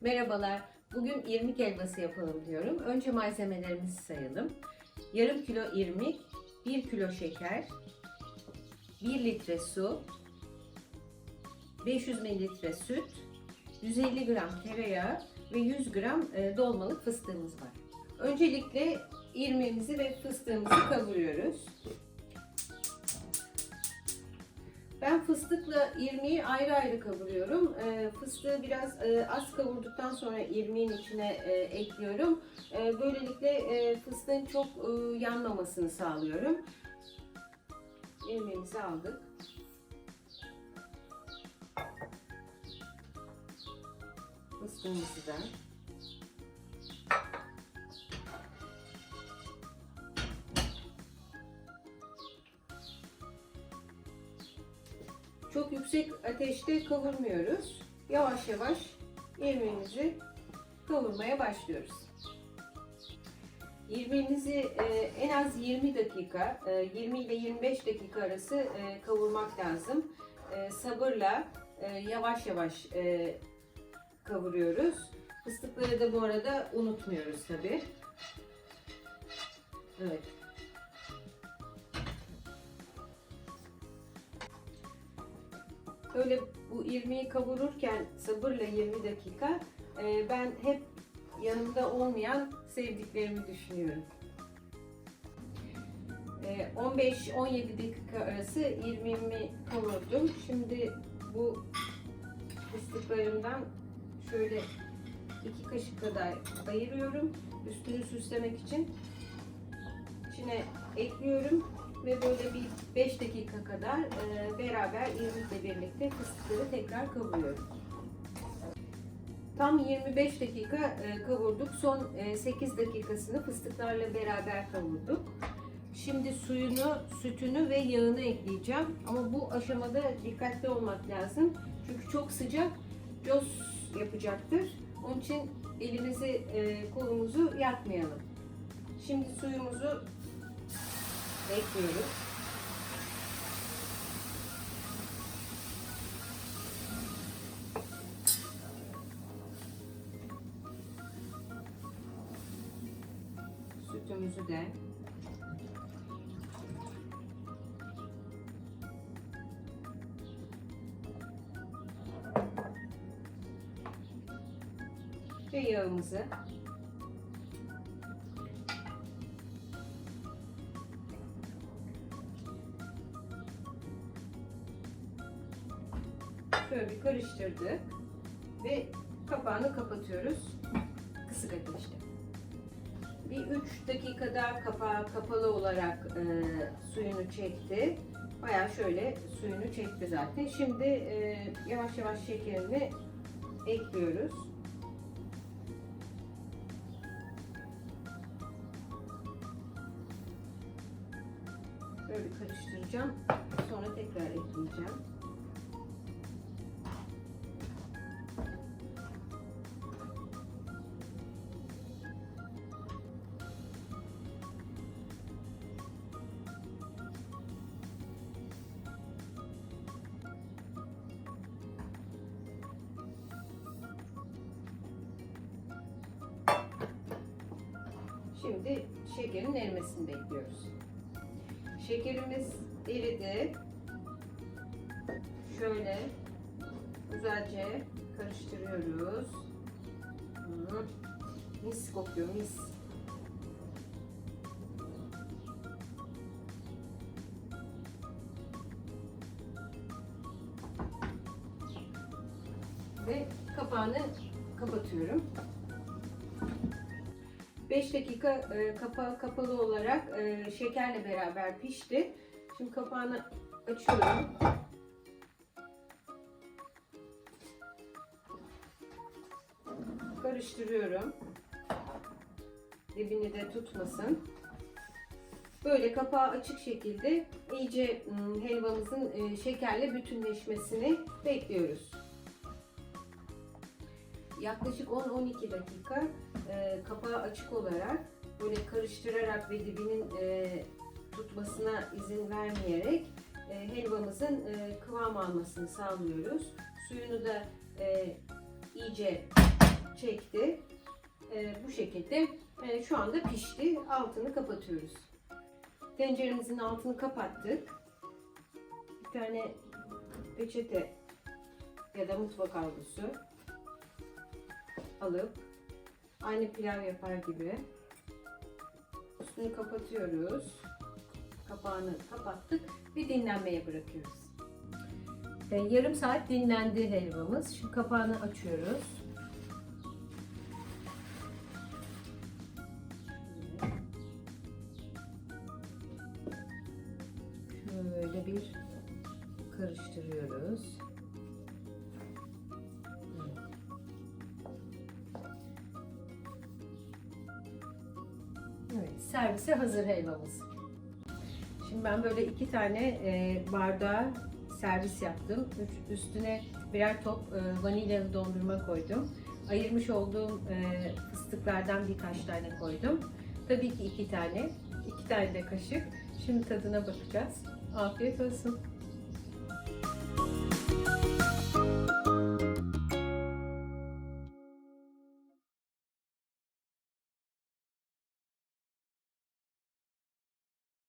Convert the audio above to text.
Merhabalar. Bugün irmik helvası yapalım diyorum. Önce malzemelerimizi sayalım. Yarım kilo irmik, 1 kilo şeker, 1 litre su, 500 mililitre süt, 150 gram tereyağı ve 100 gram e, dolmalık fıstığımız var. Öncelikle irmiğimizi ve fıstığımızı kavuruyoruz. Ben fıstıkla irmiği ayrı ayrı kavuruyorum. E, fıstığı biraz e, az kavurduktan sonra irmiğin içine e, ekliyorum. E, böylelikle e, fıstığın çok yanmamasını sağlıyorum. İrmiğimizi aldık. Fıstığımızı da. Çok yüksek ateşte kavurmuyoruz. Yavaş yavaş irmiğimizi kavurmaya başlıyoruz. İrmiğimizi e, en az 20 dakika, e, 20 ile 25 dakika arası e, kavurmak lazım. E, sabırla e, yavaş yavaş e, kavuruyoruz. Fıstıkları da bu arada unutmuyoruz tabi. Evet. Böyle bu irmiği kavururken sabırla 20 dakika e, ben hep yanımda olmayan sevdiklerimi düşünüyorum. E, 15-17 dakika arası irmiğimi kavurdum. Şimdi bu fıstıklarımdan şöyle iki kaşık kadar ayırıyorum. Üstünü süslemek için. İçine ekliyorum ve böyle bir 5 dakika kadar e, beraber irmikle birlikte fıstıkları tekrar kavuruyorum. Tam 25 dakika e, kavurduk. Son e, 8 dakikasını fıstıklarla beraber kavurduk. Şimdi suyunu, sütünü ve yağını ekleyeceğim. Ama bu aşamada dikkatli olmak lazım. Çünkü çok sıcak cos yapacaktır. Onun için elimizi, e, kolumuzu yakmayalım. Şimdi suyumuzu ekliyoruz. Sütümüzü de ve yağımızı şöyle bir karıştırdık ve kapağını kapatıyoruz kısık ateşte. Bir 3 dakikada kapağı kapalı olarak e, suyunu çekti. Baya şöyle suyunu çekti zaten. Şimdi e, yavaş yavaş şekerini ekliyoruz. Böyle karıştıracağım. Sonra tekrar ekleyeceğim. Şimdi şekerin erimesini bekliyoruz. Şekerimiz eridi. Şöyle güzelce karıştırıyoruz. Mis kokuyor mis. Ve kapağını kapatıyorum. 5 dakika e, kapağı kapalı olarak e, şekerle beraber pişti. Şimdi kapağını açıyorum. Karıştırıyorum. Dibini de tutmasın. Böyle kapağı açık şekilde iyice ım, helvamızın e, şekerle bütünleşmesini bekliyoruz. Yaklaşık 10-12 dakika e, kapağı açık olarak böyle karıştırarak ve dibinin e, tutmasına izin vermeyerek e, helvamızın e, kıvam almasını sağlıyoruz. Suyunu da e, iyice çekti. Ee, bu şekilde e, şu anda pişti. Altını kapatıyoruz. Tenceremizin altını kapattık. Bir tane peçete ya da mutfak havlusu alıp aynı pilav yapar gibi üstünü kapatıyoruz. Kapağını kapattık ve dinlenmeye bırakıyoruz. E, yarım saat dinlendi helvamız. Şimdi kapağını açıyoruz. Şöyle bir karıştırıyoruz. Evet, servise hazır helvamız. Şimdi ben böyle iki tane e, bardağa servis yaptım. Üstüne birer top e, vanilyalı dondurma koydum. Ayırmış olduğum e, fıstıklardan birkaç tane koydum. Tabii ki iki tane. iki tane de kaşık. Şimdi tadına bakacağız. Afiyet olsun.